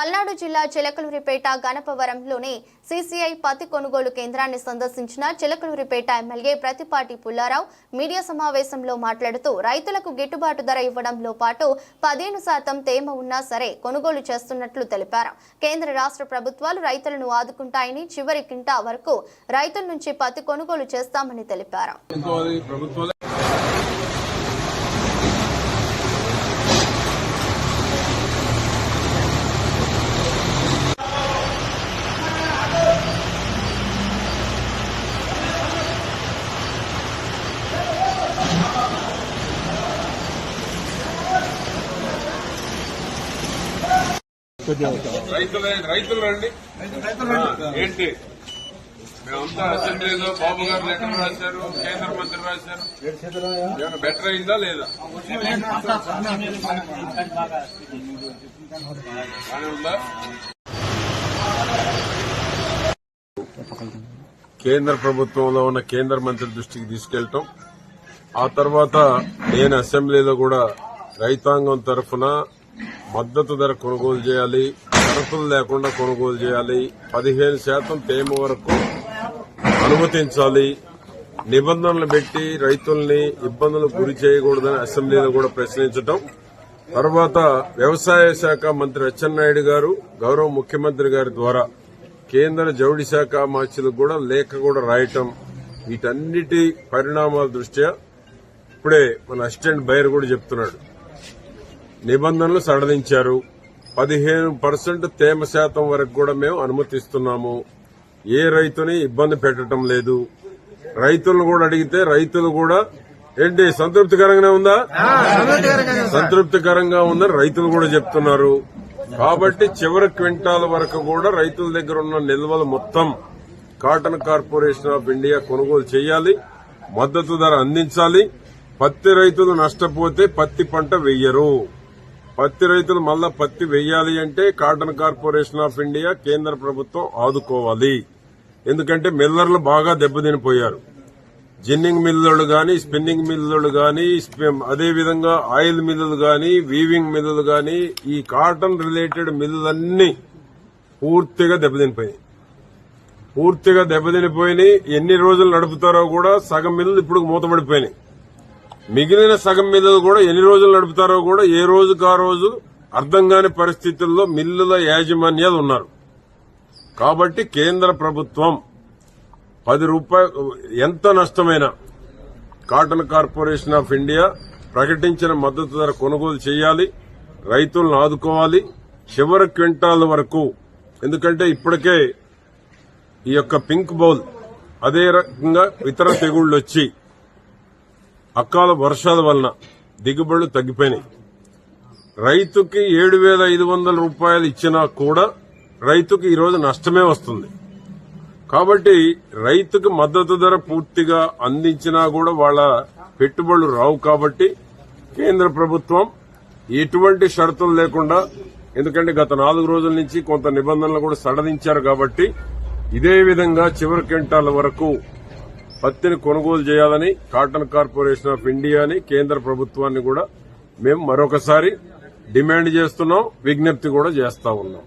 పల్నాడు జిల్లా చిలకలూరిపేట గణపవరంలోని సీసీఐ పత్తి కొనుగోలు కేంద్రాన్ని సందర్శించిన చిలకలూరిపేట ఎమ్మెల్యే ప్రతిపాటి పుల్లారావు మీడియా సమావేశంలో మాట్లాడుతూ రైతులకు గిట్టుబాటు ధర ఇవ్వడంలో పాటు పదిహేను శాతం తేమ ఉన్నా సరే కొనుగోలు చేస్తున్నట్లు తెలిపారు. కేంద్ర రాష్ట్ర ప్రభుత్వాలు రైతులను ఆదుకుంటాయని చివరి కింటా వరకు రైతుల నుంచి పత్తి కొనుగోలు చేస్తామని తెలిపారు. రైతులే రైతులు రండి. ఆ, ఏంటి? మేమంతా అసెంబ్లీలో బాబు గారు లెటర్ రాశారు కేంద్ర మంత్రి రాశారు. ఏమైనా బెటర్ అయిందా లేదా? కేంద్ర ప్రభుత్వంలో ఉన్న కేంద్ర మంత్రి దృష్టికి తీసుకెళ్ళటం ఆ తర్వాత నేను అసెంబ్లీలో కూడా రైతాంగం తరఫున మద్దతు ధర కొనుగోలు చేయాలి షరతులు లేకుండా కొనుగోలు చేయాలి పదిహేను శాతం తేమ వరకు అనుమతించాలి. నిబంధనలు పెట్టి రైతుల్ని ఇబ్బందులకు గురి చేయకూడదని అసెంబ్లీలో కూడా ప్రశ్నించడం తర్వాత వ్యవసాయ శాఖ మంత్రి అచ్చెన్నాయుడు గారు గౌరవ ముఖ్యమంత్రి గారి ద్వారా కేంద్ర జౌడి శాఖ మార్చులకు కూడా లేఖ కూడా రాయటం. వీటన్నిటి పరిణామాల దృష్ట్యా ఇప్పుడే మన అసిస్టెంట్ బైర్ కూడా చెప్తున్నాడు. నిబంధనలు సడలించారు. పదిహేను పర్సెంట్ తేమ శాతం వరకు కూడా మేము అనుమతిస్తున్నాము. ఏ రైతుని ఇబ్బంది పెట్టడం లేదు. రైతులను కూడా అడిగితే రైతులు కూడా ఏంటి సంతృప్తికరంగానే ఉందా? సంతృప్తికరంగా ఉందని రైతులు కూడా చెప్తున్నారు. కాబట్టి చివరి క్వింటాల వరకు కూడా రైతుల దగ్గర ఉన్న నిల్వలు మొత్తం కాటన్ కార్పొరేషన్ ఆఫ్ ఇండియా కొనుగోలు చేయాలి. మద్దతు ధర అందించాలి. పత్తి రైతులు నష్టపోతే పత్తి పంట వెయ్యరు. పత్తి రైతులు మళ్ళా పత్తి వెయ్యాలి అంటే కాటన్ కార్పొరేషన్ ఆఫ్ ఇండియా కేంద్ర ప్రభుత్వం ఆదుకోవాలి. ఎందుకంటే మిల్లర్లు బాగా దెబ్బతినిపోయారు. జిన్నింగ్ మిల్లులు గాని స్పిన్నింగ్ మిల్లులు గాని అదేవిధంగా ఆయిల్ మిల్లులు గాని వీవింగ్ మిల్లులు గాని ఈ కాటన్ రిలేటెడ్ మిల్లులన్నీ పూర్తిగా దెబ్బతినిపోయాయి పూర్తిగా దెబ్బతినిపోయినాయి. ఎన్ని రోజులు నడుపుతారో కూడా సగం మిల్లులు ఇప్పుడు మూతపడిపోయినాయి. మిగిలిన సగం మిల్లులు కూడా ఎన్ని రోజులు నడుపుతారో కూడా ఏ రోజుకు ఆ రోజు అర్థం కాని పరిస్థితుల్లో మిల్లుల యాజమాన్యాలు ఉన్నారు. కాబట్టి కేంద్ర ప్రభుత్వం పది రూపాయలు ఎంత నష్టమైనా కాటన్ కార్పొరేషన్ ఆఫ్ ఇండియా ప్రకటించిన మద్దతు ధర కొనుగోలు చేయాలి రైతులను ఆదుకోవాలి చివరి క్వింటాల్ వరకు. ఎందుకంటే ఇప్పటికే ఈ యొక్క పింక్ బౌల్ అదే రకంగా ఇతర తెగుళ్ళు వచ్చి అకాల వర్షాల వలన దిగుబడులు తగ్గిపోయినాయి. రైతుకి ఏడు వేల ఐదు వందల రూపాయలు ఇచ్చినా కూడా రైతుకి ఈరోజు నష్టమే వస్తుంది. కాబట్టి రైతుకు మద్దతు ధర పూర్తిగా అందించినా కూడా వాళ్ళ పెట్టుబడులు రావు కాబట్టి కేంద్ర ప్రభుత్వం ఎటువంటి షరతులు లేకుండా ఎందుకంటే గత నాలుగు రోజుల నుంచి కొంత నిబంధనలు కూడా సడలించారు కాబట్టి ఇదే విధంగా చివరి క్వింటాల వరకు పత్తిని కొనుగోలు చేయాలని కాటన్ కార్పొరేషన్ ఆఫ్ ఇండియాని కేంద్ర ప్రభుత్వాన్ని కూడా మేము మరొకసారి డిమాండ్ చేస్తున్నాం విజ్ఞప్తి కూడా చేస్తా ఉన్నాం.